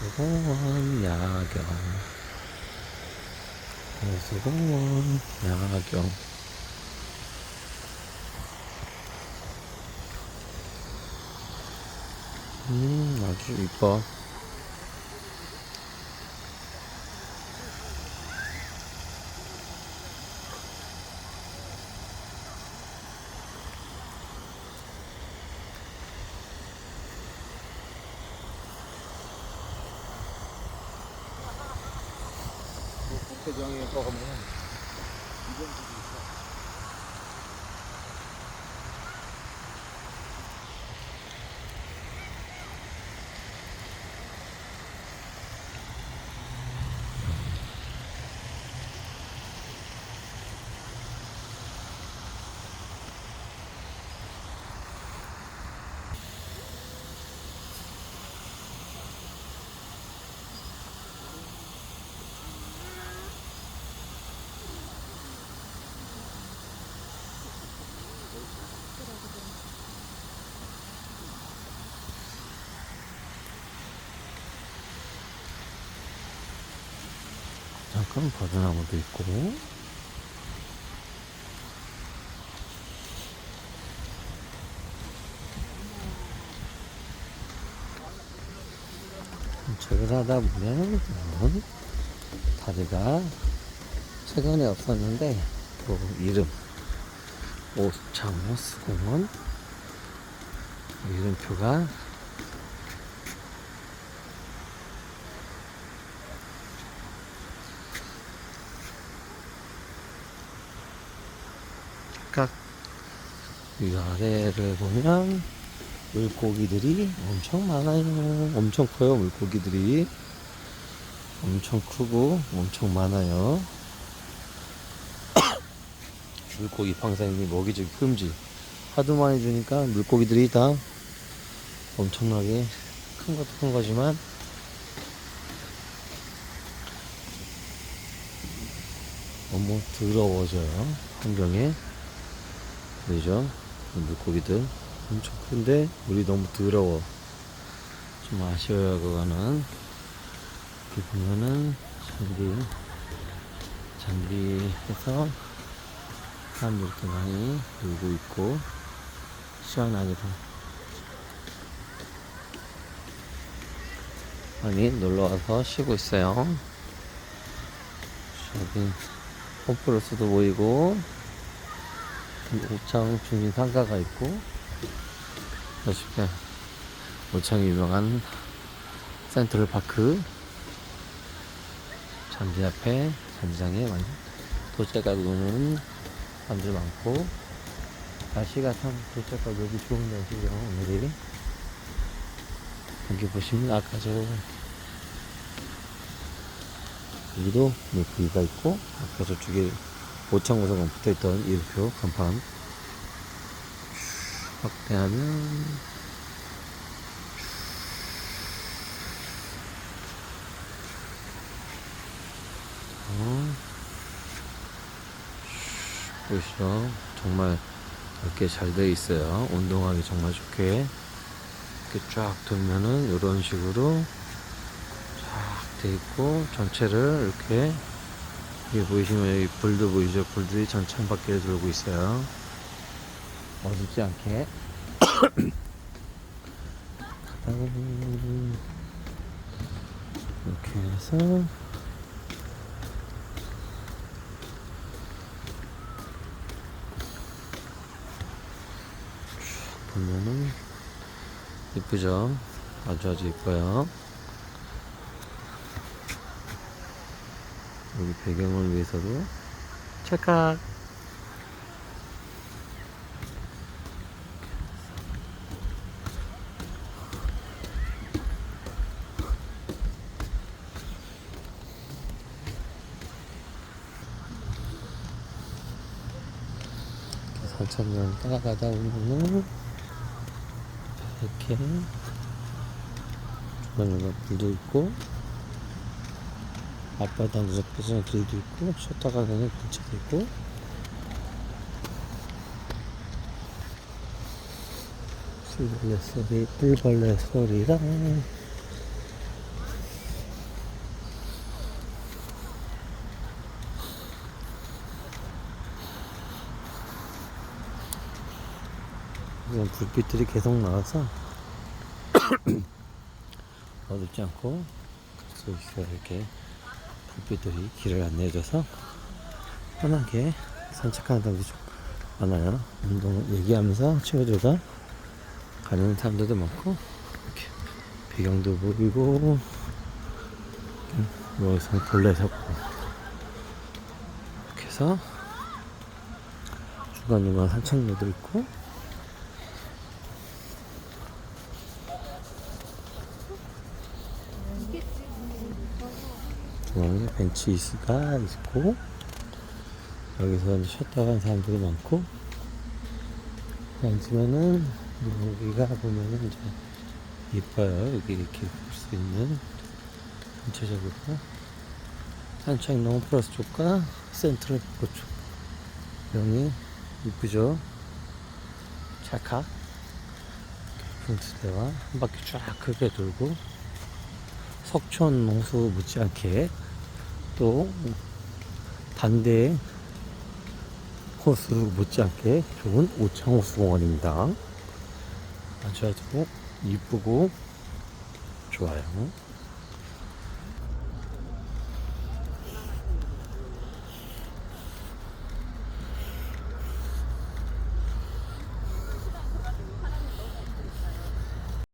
호수공원 야경. 호수공원 야경. 음 아주 이뻐 국회장에 가면 잠깐 버드나무도 있고. 산책을 하다 보면 음, 다리가 최근에 없었는데 또 이름 오창호 수공원 이름표가 각 위아래를 보면 물고기들이 엄청 많아요. 엄청 커요, 물고기들이. 엄청 크고 엄청 많아요. 물고기 방생이 먹이주기 금지. 하도 많이 주니까 물고기들이 다 엄청나게 큰 것도 큰 거지만 너무 더러워져요. 환경에. 그죠? 물고기들 엄청 큰데 물이 너무 더러워. 좀 아쉬워요, 그거는. 여기 보면은 잔디, 잔디에서 사람들 이렇게 많이 놀고 있고, 시원하게도 많이 놀러와서 쉬고 있어요. 여기 홈플러스도 보이고, 오창 중심 상가가 있고, 아쉽게 오창이 유명한 센트럴 파크. 잔디 앞에 잔디장에 많이 도착가 노는 사람들 많고 날씨가 참 도착가 여기 좋은 날씨죠 오늘이. 여기 보시면 아까 저 여기도 물고기가 있고 아까 저쪽에 오창호성은 붙어있던 이름표 간판. 확대하면 어. 보시죠. 정말 넓게 잘 되어 있어요. 운동하기 정말 좋게. 이렇게 쫙 돌면은 이런 식으로 쫙 돼 있고 전체를 이렇게 여기 보이시면 여기 불도 보이죠? 불들이 한 바퀴를 돌고 있어요. 어둡지 않게. 이렇게 해서 쭉 보면은 이쁘죠? 아주 아주 이뻐요 여기 배경을 위해서도 찰칵. 산천령 따라가다 보면은 이렇게. 중간중간 불도 있고 앞바다 무섭해서 길도 있고 쉬었다가 가는 근처도 있고. 뿔벌레 소리 뿔벌레 소리랑 이런 불빛들이 계속 나와서 어둡지 않고 그 계속 이렇게 불빛들이 길을 안내해줘서 편하게 산책하는 사람들이 좀 많아요. 운동 얘기하면서 친구들과 가는 사람들도 많고 이렇게 배경도 보이고 여기서 벌레 잡고 이렇게 해서 중간중간 산책로도 있고 중앙에 벤치가 있고 여기서 쉬었다 간 사람들이 많고 앉으면은 여기가 보면은 이제 이뻐요. 여기 이렇게 볼 수 있는 전체적으로. 산책로 플러스 쪽과 센트럴 복도 쪽. 여기 이쁘죠? 찰칵. 분수대와 한 바퀴 쫙 크게 돌고 석촌 호수 못지않게 또 반대 호수 못지않게 좋은 오창호수 공원입니다. 아주 아주 이쁘고 좋아요.